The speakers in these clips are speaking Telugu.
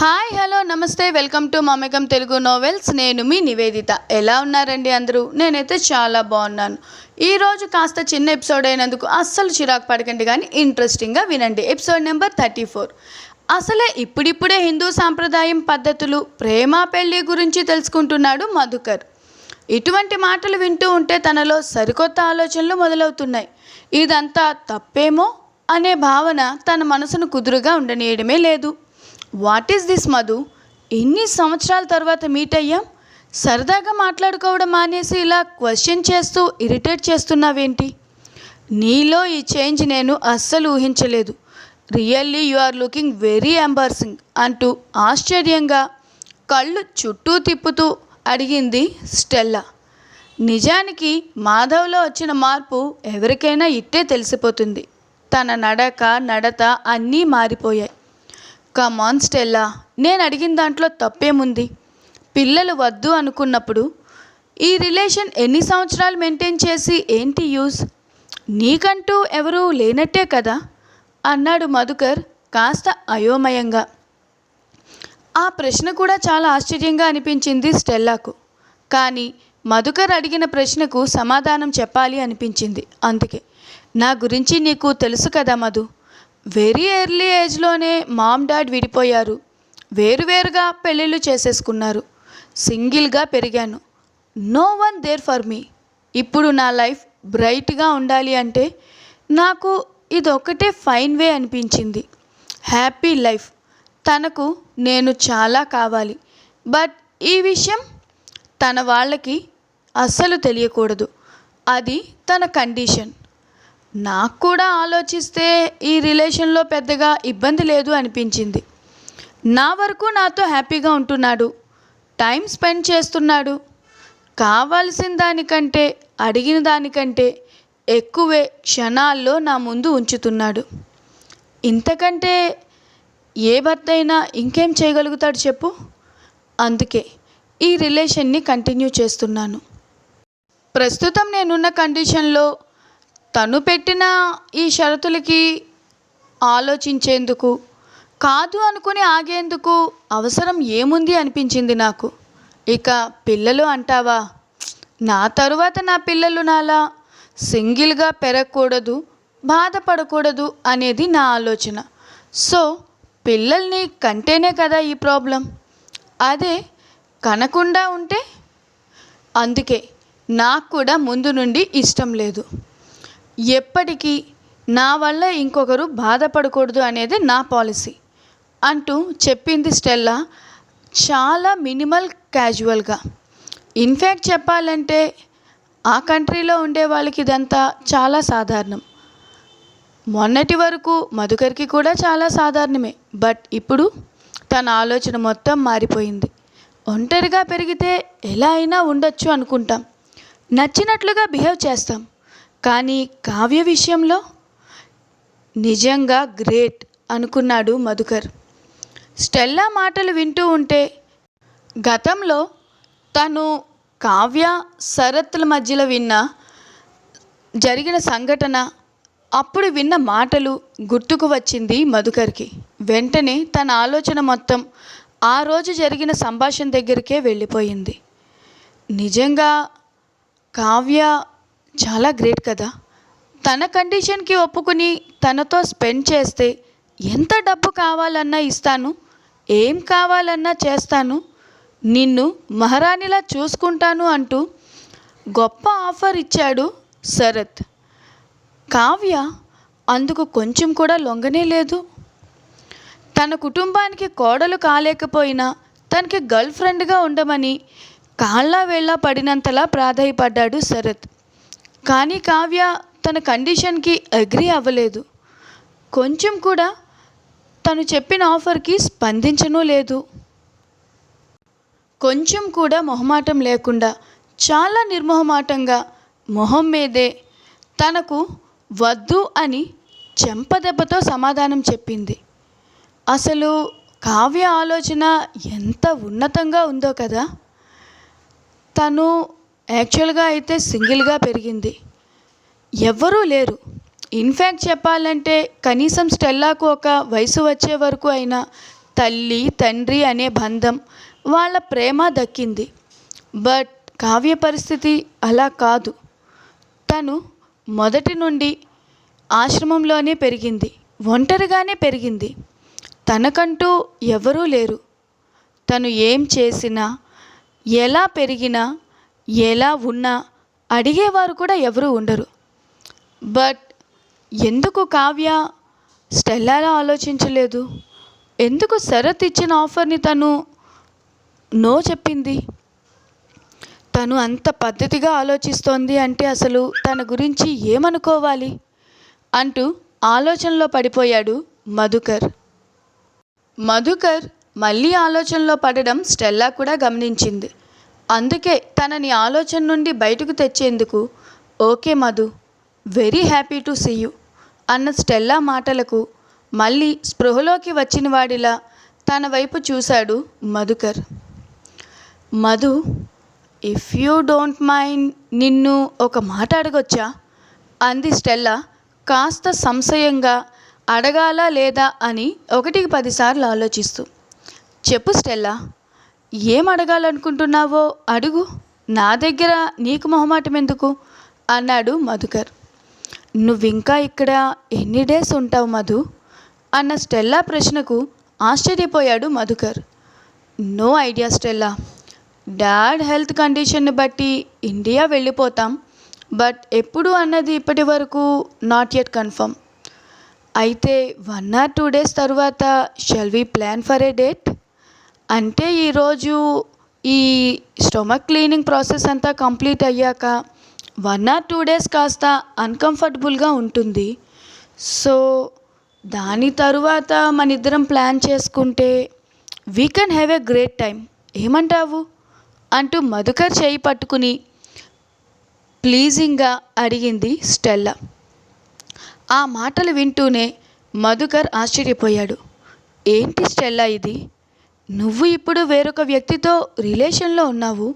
హాయ్ హలో నమస్తే welcome to Mamekam Telugu novels. నేను మీ నివేదిత. ఎలా ఉన్నారండి అందరూ? నేనైతే చాలా బాగున్నాను. ఈరోజు కాస్త చిన్న ఎపిసోడ్ అయినందుకు అస్సలు చిరాకు పడకండి కానీ ఇంట్రెస్టింగ్గా వినండి. Episode number thirty four. అసలే ఇప్పుడిప్పుడే హిందూ సాంప్రదాయం పద్ధతులు ప్రేమ పెళ్ళి గురించి తెలుసుకుంటున్నాడు మధుకర్. ఇటువంటి మాటలు వింటూ ఉంటే తనలో సరికొత్త ఆలోచనలు మొదలవుతున్నాయి. ఇదంతా తప్పేమో అనే భావన తన మనసును కుదురుగా ఉండనీయడమే లేదు. What is this Madhu? ఎన్ని సంవత్సరాల తర్వాత మీట్ అయ్యాం? సరదాగా మాట్లాడుకోవడం మానేసి ఇలా క్వశ్చన్ చేస్తూ ఇరిటేట్ చేస్తున్నావేంటి? నీలో ఈ చేంజ్ నేను అస్సలు ఊహించలేదు. Really you are looking very embarrassing అంటూ ఆశ్చర్యంగా కళ్ళు చుట్టూ తిప్పుతూ అడిగింది స్టెల్లా నిజానికి మాధవ్లో వచ్చిన మార్పు ఎవరికైనా ఇట్టే తెలిసిపోతుంది. తన నడక నడత అన్నీ మారిపోయాయి. కమాన్ స్టెల్లా నేను అడిగిన దాంట్లో తప్పేముంది? పిల్లలు వద్దు అనుకున్నప్పుడు ఈ రిలేషన్ ఎన్ని సంవత్సరాలు మెయింటైన్ చేసి ఏంటి యూజ్? నీకంటూ ఎవరూ లేనట్టే కదా? అన్నాడు మధుకర్ కాస్త అయోమయంగా. ఆ ప్రశ్న కూడా చాలా ఆశ్చర్యంగా అనిపించింది స్టెల్లాకు. కానీ మధుకర్ అడిగిన ప్రశ్నకు సమాధానం చెప్పాలి అనిపించింది. అందుకే. నా గురించి నీకు తెలుసు కదా మధు. వెరీ ఎర్లీ ఏజ్లోనే మామ్ డాడ్ విడిపోయారు. వేరువేరుగా పెళ్ళిళ్ళు చేసేసుకున్నారు. సింగిల్గా పెరిగాను. No one there for me. ఇప్పుడు నా లైఫ్ బ్రైట్గా ఉండాలి అంటే నాకు ఇదొకటే ఫైన్ వే అనిపించింది. Happy life. తనకు నేను చాలా కావాలి. బట్ ఈ విషయం తన వాళ్ళకి అస్సలు తెలియకూడదు. అది తన కండిషన్. నాకు కూడా ఆలోచిస్తే ఈ రిలేషన్లో పెద్దగా ఇబ్బంది లేదు అనిపించింది. నా వరకు నాతో హ్యాపీగా ఉంటున్నాడు. టైం స్పెండ్ చేస్తున్నాడు. కావాల్సిన దానికంటే అడిగిన దానికంటే ఎక్కువే క్షణాల్లో నా ముందు ఉంచుతున్నాడు. ఇంతకంటే ఏ భర్త అయినా ఇంకేం చేయగలుగుతాడు చెప్పు? అందుకే ఈ రిలేషన్ని కంటిన్యూ చేస్తున్నాను. ప్రస్తుతం నేనున్న కండిషన్లో తను పెట్టిన ఈ షరతులకి ఆలోచించేందుకు కాదు అనుకుని ఆగేందుకు అవసరం ఏముంది అనిపించింది నాకు. ఇక పిల్లలు అంటావా? నా తరువాత నా పిల్లలు నాలా సింగిల్గా పెరగకూడదు బాధపడకూడదు అనేది నా ఆలోచన. సో పిల్లల్ని కంటేనే కదా ఈ ప్రాబ్లం? అదే కనకుండా ఉంటే? అందుకే నాకు కూడా ముందు నుండి ఇష్టం లేదు. ఎప్పటికీ నా వల్ల ఇంకొకరు బాధపడకూడదు అనేది నా పాలసీ అంటూ చెప్పింది స్టెల్లా చాలా మినిమల్ క్యాజువల్గా. ఇన్ఫ్యాక్ట్ చెప్పాలంటే ఆ కంట్రీలో ఉండే వాళ్ళకి ఇదంతా చాలా సాధారణం. మొన్నటి వరకు మధుకర్కి కూడా చాలా సాధారణమే. బట్ ఇప్పుడు తన ఆలోచన మొత్తం మారిపోయింది. ఒంటరిగా పెరిగితే ఎలా అయినా ఉండొచ్చు అనుకుంటాం. నచ్చినట్లుగా బిహేవ్ చేస్తాం. కానీ కావ్య విషయంలో నిజంగా గ్రేట్ అనుకున్నాడు మధుకర్. స్టెల్లా మాటలు వింటూ ఉంటే గతంలో తను కావ్య శరత్ల మధ్యలో విన్న జరిగిన సంఘటన అప్పుడు విన్న మాటలు గుర్తుకు వచ్చింది మధుకర్కి. వెంటనే తన ఆలోచన మొత్తం ఆ రోజు జరిగిన సంభాషణ దగ్గరికే వెళ్ళిపోయింది. నిజంగా కావ్య చాలా గ్రేట్ కదా. తన కండిషన్కి ఒప్పుకుని తనతో స్పెండ్ చేస్తే ఎంత డబ్బు కావాలన్నా ఇస్తాను ఏం కావాలన్నా చేస్తాను నిన్ను మహారాణిలా చూసుకుంటాను అంటూ గొప్ప ఆఫర్ ఇచ్చాడు శరత్. కావ్య అందుకు కొంచెం కూడా లొంగనే లేదు. తన కుటుంబానికి కోడలు కాలేకపోయినా తనకి గర్ల్ ఫ్రెండ్గా ఉండమని కాళ్ళ వేళ్ళ పడినంతలా ప్రాధాయపడ్డాడు శరత్. కానీ కావ్య తన కండిషన్కి అగ్రి అవ్వలేదు. కొంచెం కూడా తను చెప్పిన ఆఫర్కి స్పందించనూ లేదు. కొంచెం కూడా మొహమాటం లేకుండా చాలా నిర్మోహమాటంగా మొహం మీదే తనకు వద్దు అని చెంపదెబ్బతో సమాధానం చెప్పింది. అసలు కావ్య ఆలోచన ఎంత ఉన్నతంగా ఉందో కదా! తను యాక్చువల్గా అయితే సింగిల్గా పెరిగింది. ఎవ్వరూ లేరు. ఇన్ఫ్యాక్ట్ చెప్పాలంటే కనీసం స్టెల్లాకు ఒక వయసు వచ్చే వరకు అయినా తల్లి తండ్రి అనే బంధం వాళ్ళ ప్రేమ దక్కింది. బట్ కావ్య పరిస్థితి అలా కాదు. తను మొదటి నుండి ఆశ్రమంలోనే పెరిగింది. ఒంటరిగానే పెరిగింది. తనకంటూ ఎవరూ లేరు. తను ఏం చేసినా ఎలా పెరిగినా ఎలా ఉన్నా అడిగేవారు కూడా ఎవరూ ఉండరు. బట్ ఎందుకు కావ్య స్టెల్లాలా ఆలోచించలేదు? ఎందుకు శరత్ ఇచ్చిన ఆఫర్ని తను నో చెప్పింది? తను అంత పద్ధతిగా ఆలోచిస్తోంది అంటే అసలు తన గురించి ఏమనుకోవాలి? అంటూ ఆలోచనలో పడిపోయాడు మధుకర్. మధుకర్ మళ్ళీ ఆలోచనలో పడడం స్టెల్లా కూడా గమనించింది. అందుకే తనని ఆలోచన నుండి బయటకు తెచ్చేందుకు okay Madhu very happy to see you అన్న స్టెల్లా మాటలకు మళ్ళీ స్పృహలోకి వచ్చిన వాడిలా తన వైపు చూశాడు Madhukar. Madhu if you don't mind నిన్ను ఒక మాట అడగొచ్చా? అంది స్టెల్లా కాస్త సంశయంగా అడగాలా లేదా? అని ఒకటికి పదిసార్లు ఆలోచిస్తూ. చెప్పు స్టెల్లా ఏం అడగాలనుకుంటున్నావో అడుగు. నా దగ్గర నీకు మొహమాటం ఎందుకు? అన్నాడు మధుకర్. నువ్వింకా ఇక్కడ ఎన్ని డేస్ ఉంటావు మధు? అన్న స్టెల్లా ప్రశ్నకు ఆశ్చర్యపోయాడు Madhukar. No idea Stella. Dad health కండిషన్ని బట్టి ఇండియా వెళ్ళిపోతాం. బట్ ఎప్పుడు అన్నది ఇప్పటి వరకు నాట్ యెట్ కన్ఫర్మ్. అయితే వన్ ఆర్ టూ డేస్ తర్వాత shall we plan for a date? అంటే ఈరోజు ఈ స్టొమక్ క్లీనింగ్ ప్రాసెస్ అంతా కంప్లీట్ అయ్యాక వన్ ఆర్ టూ డేస్ కాస్త అన్కంఫర్టబుల్గా ఉంటుంది. సో దాని తరువాత మన ఇద్దరం ప్లాన్ చేసుకుంటే we can have a great time ఏమంటావు? అంటూ మధుకర్ చేయి పట్టుకుని ప్లీజింగ్గా అడిగింది స్టెల్లా. ఆ మాటలు వింటూనే మధుకర్ ఆశ్చర్యపోయాడు. ఏంటి స్టెల్లా ఇది? నువ్వు ఇప్పుడు వేరొక వ్యక్తితో రిలేషన్లో ఉన్నావు.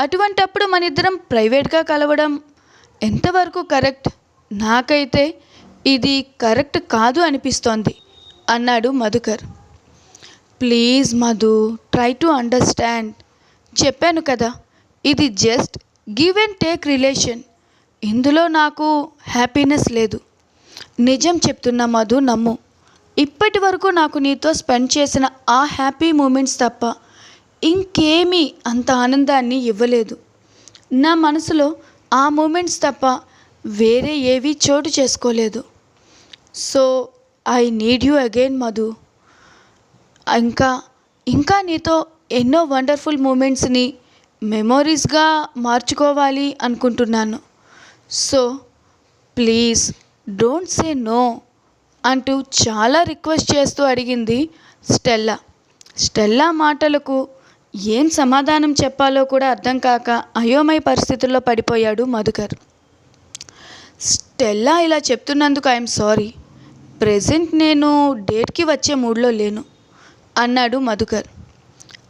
అటువంటప్పుడు మన ఇద్దరం ప్రైవేట్గా కలవడం ఎంతవరకు కరెక్ట్? నాకైతే ఇది కరెక్ట్ కాదు అనిపిస్తోంది అన్నాడు Madhukar. Please Madhu try to understand. చెప్పాను కదా ఇది just give and take relation. ఇందులో నాకు హ్యాపీనెస్ లేదు. నిజం చెప్తున్నా మధు నమ్ము. ఇప్పటి వరకు నాకు నీతో స్పెండ్ చేసిన ఆ హ్యాపీ మూమెంట్స్ తప్ప ఇంకేమీ అంత ఆనందాన్ని ఇవ్వలేదు. నా మనసులో ఆ మూమెంట్స్ తప్ప వేరే ఏవి చోటు చేసుకోలేదు. So I need you again Madhu. ఇంకా ఇంకా నీతో ఎన్నో వండర్ఫుల్ మూమెంట్స్ని మెమోరీస్గా మార్చుకోవాలి అనుకుంటున్నాను. So please don't say no. అంటూ చాలా రిక్వెస్ట్ చేస్తూ అడిగింది స్టెల్లా. స్టెల్లా మాటలకు ఏం సమాధానం చెప్పాలో కూడా అర్థం కాక అయోమయ పరిస్థితుల్లో పడిపోయాడు మధుకర్. స్టెల్లా ఇలా చెప్తున్నందుకు ఐఎమ్ సారీ. ప్రెజెంట్ నేను డేట్కి వచ్చే మూడ్లో లేను అన్నాడు మధుకర్.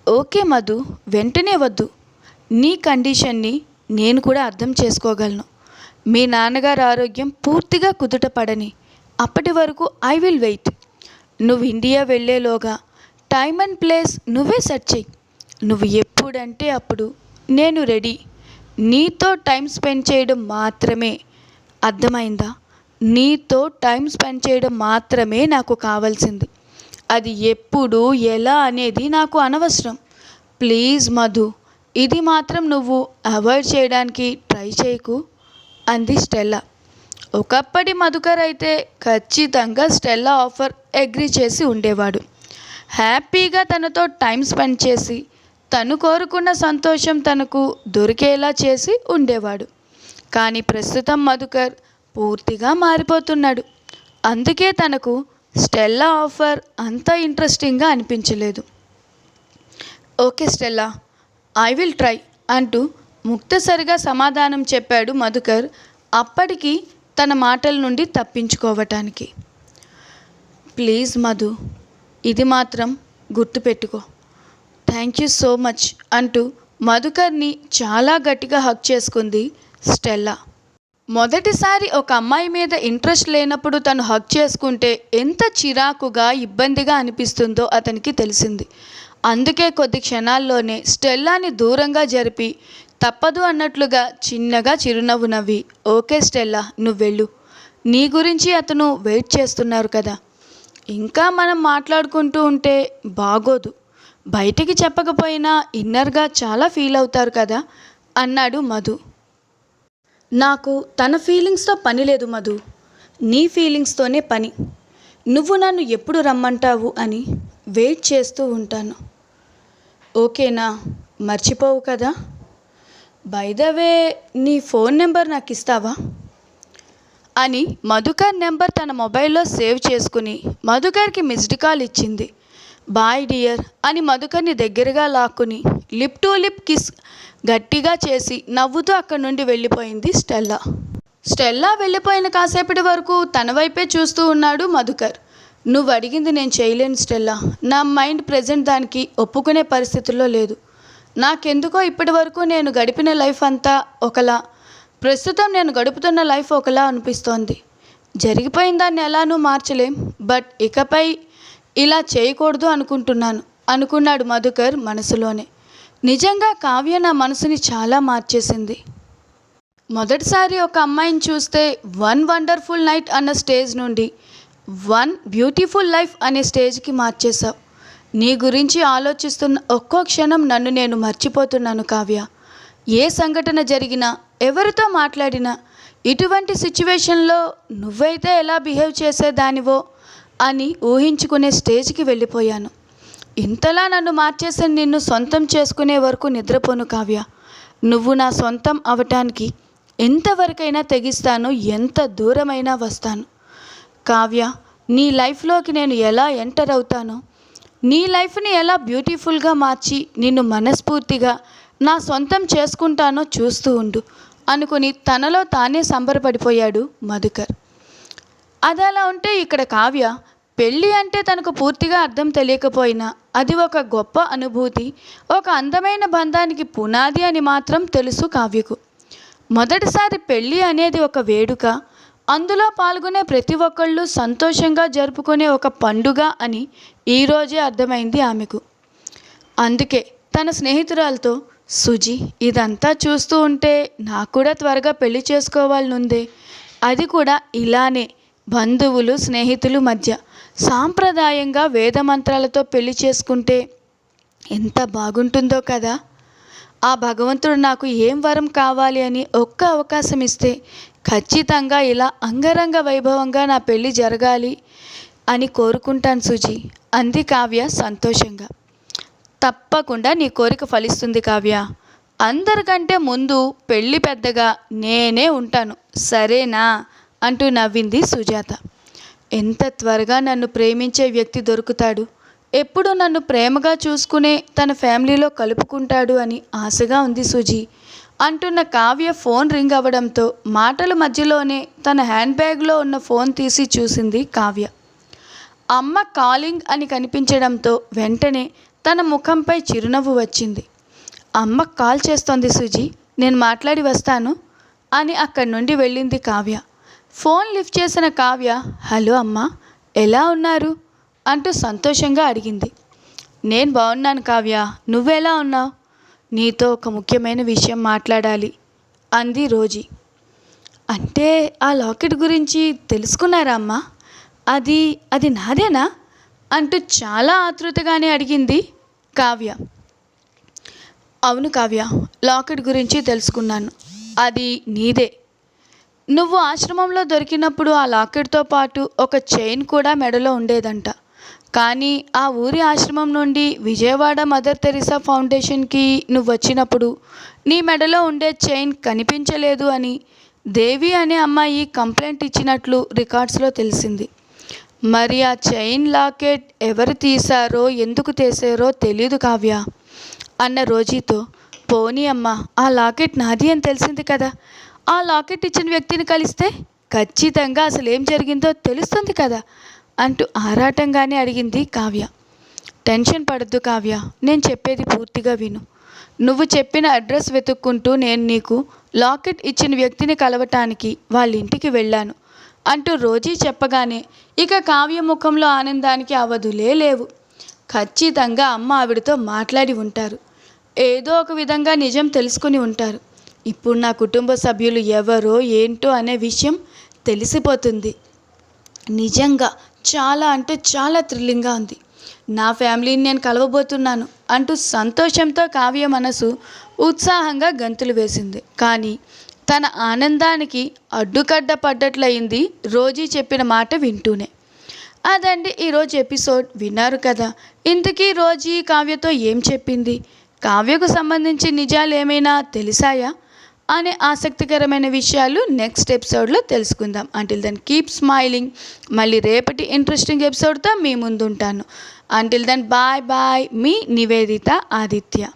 ఓకే మధు వెంటనే వద్దు. నీ కండిషన్ని నేను కూడా అర్థం చేసుకోగలను. మీ నాన్నగారి ఆరోగ్యం పూర్తిగా కుదుట పడని అప్పటి వరకు ఐ విల్ వెయిట్ నువ్వు ఇండియా వెళ్ళేలోగా టైం అండ్ ప్లేస్ నువ్వే సెట్ చెయ్యి నువ్వు ఎప్పుడంటే అప్పుడు నేను రెడీ నీతో టైం స్పెండ్ చేయడం మాత్రమే. అర్థమైందా? నీతో టైం స్పెండ్ చేయడం మాత్రమే నాకు కావాల్సింది. అది ఎప్పుడు ఎలా అనేది నాకు అనవసరం. ప్లీజ్ మధు ఇది మాత్రం నువ్వు అవాయిడ్ చేయడానికి ట్రై చేయకు అంది స్టెల్లా ఒకప్పటి మధుకర్ అయితే ఖచ్చితంగా స్టెల్లా ఆఫర్ అగ్రి చేసి ఉండేవాడు. హ్యాపీగా తనతో టైం స్పెండ్ చేసి తను కోరుకున్న సంతోషం తనకు దొరికేలా చేసి ఉండేవాడు. కానీ ప్రస్తుతం మధుకర్ పూర్తిగా మారిపోతున్నాడు. అందుకే తనకు స్టెల్లా ఆఫర్ అంత ఇంట్రెస్టింగ్గా అనిపించలేదు. Okay Stella I will try అంటూ ముక్తసరిగా సమాధానం చెప్పాడు మధుకర్. అప్పటికి తన మాటల నుండి తప్పించుకోవటానికి. ప్లీజ్ మధు ఇది మాత్రం గుర్తుపెట్టుకో. థ్యాంక్ యూ సో మచ్ అంటూ మధుకర్ని చాలా గట్టిగా హక్ చేసుకుంది స్టెల్లా. మొదటిసారి ఒక అమ్మాయి మీద ఇంట్రెస్ట్ లేనప్పుడు తను హక్ చేసుకుంటే ఎంత చిరాకుగా ఇబ్బందిగా అనిపిస్తుందో అతనికి తెలిసింది. అందుకే కొద్ది క్షణాల్లోనే స్టెల్లాని దూరంగా జరిపి తప్పదు అన్నట్లుగా చిన్నగా చిరునవ్వు నవ్వి ఓకే స్టెల్లా నువ్వు వెళ్ళు. నీ గురించి అతను వెయిట్ చేస్తున్నారు కదా. ఇంకా మనం మాట్లాడుకుంటూ ఉంటే బాగోదు. బయటికి చెప్పకపోయినా ఇన్నర్గా చాలా ఫీల్ అవుతారు కదా అన్నాడు మధు. నాకు తన ఫీలింగ్స్తో పని లేదు మధు. నీ ఫీలింగ్స్తోనే పని. నువ్వు నన్ను ఎప్పుడు రమ్మంటావు అని వెయిట్ చేస్తూ ఉంటాను. ఓకేనా? మర్చిపోవు కదా? బైదవే నీ ఫోన్ నెంబర్ నాకు ఇస్తావా? అని మధుకర్ నెంబర్ తన మొబైల్లో సేవ్ చేసుకుని మధుకర్కి మిస్డ్ కాల్ ఇచ్చింది. బాయ్ డియర్ అని మధుకర్ని దగ్గరగా లాక్కుని లిప్ టు లిప్ కిస్ గట్టిగా చేసి నవ్వుతూ అక్కడి నుండి వెళ్ళిపోయింది స్టెల్లా. స్టెల్లా వెళ్ళిపోయిన కాసేపటి వరకు తన వైపే చూస్తూ ఉన్నాడు మధుకర్. నువ్వు అడిగింది నేను చేయలేను స్టెల్లా. నా మైండ్ ప్రజెంట్ దానికి ఒప్పుకునే పరిస్థితుల్లో లేదు. నాకెందుకో ఇప్పటి వరకు నేను గడిపిన లైఫ్ అంతా ఒకలా. ప్రస్తుతం నేను గడుపుతున్న లైఫ్ ఒకలా అనిపిస్తోంది. జరిగిపోయిన దాన్ని ఎలానూ మార్చలేం. బట్ ఇకపై ఇలా చేయకూడదు అనుకుంటున్నాను. అనుకున్నాడు మధుకర్ మనసులోనే. నిజంగా కావ్య నా మనసుని చాలా మార్చేసింది. మొదటిసారి ఒక అమ్మాయిని చూస్తే వన్ వండర్ఫుల్ నైట్ అన్న స్టేజ్ నుండి వన్ బ్యూటిఫుల్ లైఫ్ అనే స్టేజ్కి మార్చేశావు. నీ గురించి ఆలోచిస్తున్న ఒక్కో క్షణం నన్ను నేను మర్చిపోతున్నాను కావ్య. ఏ సంఘటన జరిగినా ఎవరితో మాట్లాడినా ఇటువంటి సిచ్యువేషన్లో నువ్వైతే ఎలా బిహేవ్ చేసేదానివో అని ఊహించుకునే స్టేజ్కి వెళ్ళిపోయాను. ఇంతలా నన్ను మార్చేసి నిన్ను సొంతం చేసుకునే వరకు నిద్రపోను కావ్య. నువ్వు నా సొంతం అవటానికి ఎంతవరకైనా తెగిస్తాను ఎంత దూరమైనా వస్తాను. కావ్య నీ లైఫ్లోకి నేను ఎలా ఎంటర్ అవుతానో నీ లైఫ్ని ఎలా బ్యూటిఫుల్గా మార్చి నిన్ను మనస్ఫూర్తిగా నా సొంతం చేసుకుంటానో చూస్తూ ఉండు అనుకుని తనలో తానే సంబరపడిపోయాడు మధుకర్. అది అలా ఉంటే ఇక్కడ కావ్య పెళ్ళి అంటే తనకు పూర్తిగా అర్థం తెలియకపోయినా అది ఒక గొప్ప అనుభూతి ఒక అందమైన బంధానికి పునాది అని మాత్రం తెలుసు కావ్యకు. మొదటిసారి పెళ్ళి అనేది ఒక వేడుక అందులో పాల్గొనే ప్రతి ఒక్కళ్ళు సంతోషంగా జరుపుకునే ఒక పండుగ అని ఈరోజే అర్థమైంది ఆమెకు. అందుకే తన స్నేహితురాలతో సుజి ఇదంతా చూస్తూ ఉంటే నాకు కూడా త్వరగా పెళ్ళి చేసుకోవాలనుందే. అది కూడా ఇలానే బంధువులు స్నేహితులు మధ్య సాంప్రదాయంగా వేదమంత్రాలతో పెళ్ళి చేసుకుంటే ఎంత బాగుంటుందో కదా! ఆ భగవంతుడు నాకు ఏం వరం కావాలి అని ఒక్క అవకాశం ఇస్తే ఖచ్చితంగా ఇలా అంగరంగ వైభవంగా నా పెళ్ళి జరగాలి అని కోరుకుంటాను సుజి. అంది కావ్య సంతోషంగా. తప్పకుండా నీ కోరిక ఫలిస్తుంది కావ్య. అందరికంటే ముందు పెళ్ళి పెద్దగా నేనే ఉంటాను. సరేనా? అంటూ నవ్వింది సుజాత. ఎంత త్వరగా నన్ను ప్రేమించే వ్యక్తి దొరుకుతాడు? ఎప్పుడు నన్ను ప్రేమగా చూసుకునే తన ఫ్యామిలీలో కలుపుకుంటాడు అని ఆశగా ఉంది సుజీ. అంటున్న కావ్య ఫోన్ రింగ్ అవ్వడంతో మాటల మధ్యలోనే తన హ్యాండ్ బ్యాగ్లో ఉన్న ఫోన్ తీసి చూసింది కావ్య. అమ్మ కాలింగ్ అని కనిపించడంతో వెంటనే తన ముఖంపై చిరునవ్వు వచ్చింది. అమ్మ కాల్ చేస్తోంది సుజీ నేను మాట్లాడి వస్తాను అని అక్కడి నుండి వెళ్ళింది కావ్య. ఫోన్ లిఫ్ట్ చేసిన కావ్య హలో అమ్మ ఎలా ఉన్నారు? అంటూ సంతోషంగా అడిగింది. నేను బాగున్నాను కావ్య నువ్వెలా ఉన్నావు? నీతో ఒక ముఖ్యమైన విషయం మాట్లాడాలి. అంది రోజీ. అంటే ఆ లాకెట్ గురించి తెలుసుకున్నారా అమ్మా? అది అది నాదేనా? అంటూ చాలా ఆతృతగానే అడిగింది కావ్య. అవును కావ్య లాకెట్ గురించి తెలుసుకున్నాను. అది నీదే. నువ్వు ఆశ్రమంలో దొరికినప్పుడు ఆ లాకెట్తో పాటు ఒక చైన్ కూడా మెడలో ఉండేదంట. కానీ ఆ ఊరి ఆశ్రమం నుండి విజయవాడ మదర్ తెరిసా ఫౌండేషన్కి నువ్వు వచ్చినప్పుడు నీ మెడలో ఉండే చైన్ కనిపించలేదు అని దేవి అనే అమ్మాయి కంప్లైంట్ ఇచ్చినట్లు రికార్డ్స్లో తెలిసింది. మరి ఆ చైన్ లాకెట్ ఎవరు తీశారో ఎందుకు తీసారో తెలియదు కావ్య. అన్న రోజీతో పోనీ అమ్మ ఆ లాకెట్ నాది అని తెలిసింది కదా. ఆ లాకెట్ ఇచ్చిన వ్యక్తిని కలిస్తే ఖచ్చితంగా అసలు ఏం జరిగిందో తెలుస్తుంది కదా. అంటూ ఆరాటంగానే అడిగింది కావ్య. టెన్షన్ పడద్దు కావ్య నేను చెప్పేది పూర్తిగా విను. నువ్వు చెప్పిన అడ్రస్ వెతుక్కుంటూ నేను నీకు లాకెట్ ఇచ్చిన వ్యక్తిని కలవటానికి వాళ్ళ ఇంటికి వెళ్ళాను అంటూ రోజీ చెప్పగానే ఇక కావ్య ముఖంలో ఆనందానికి అవధులే లేవు. ఖచ్చితంగా అమ్మ ఆవిడతో మాట్లాడి ఉంటారు. ఏదో ఒక విధంగా నిజం తెలుసుకుని ఉంటారు. ఇప్పుడు నా కుటుంబ సభ్యులు ఎవరో ఏంటో అనే విషయం తెలిసిపోతుంది. నిజంగా చాలా అంటే చాలా థ్రిల్లింగ్గా ఉంది. నా ఫ్యామిలీని నేను కలవబోతున్నాను అంటూ సంతోషంతో కావ్య మనసు ఉత్సాహంగా గంతులు వేసింది. కానీ తన ఆనందానికి అడ్డుకడ్డ పడ్డట్లయింది రోజీ చెప్పిన మాట వింటూనే. అదండి ఈరోజు ఎపిసోడ్. విన్నారు కదా. ఇంతకీ రోజీ కావ్యతో ఏం చెప్పింది? కావ్యకు సంబంధించి నిజాలు ఏమైనా తెలిసాయా? అనే ఆసక్తికరమైన విషయాలు నెక్స్ట్ ఎపిసోడ్లో తెలుసుకుందాం. అంటిల్ దెన్ కీప్ స్మైలింగ్ మళ్ళీ రేపటి ఇంట్రెస్టింగ్ ఎపిసోడ్తో మీ ముందుంటాను. అంటిల్ దెన్ బాయ్ బాయ్ మీ నివేదిత ఆదిత్య.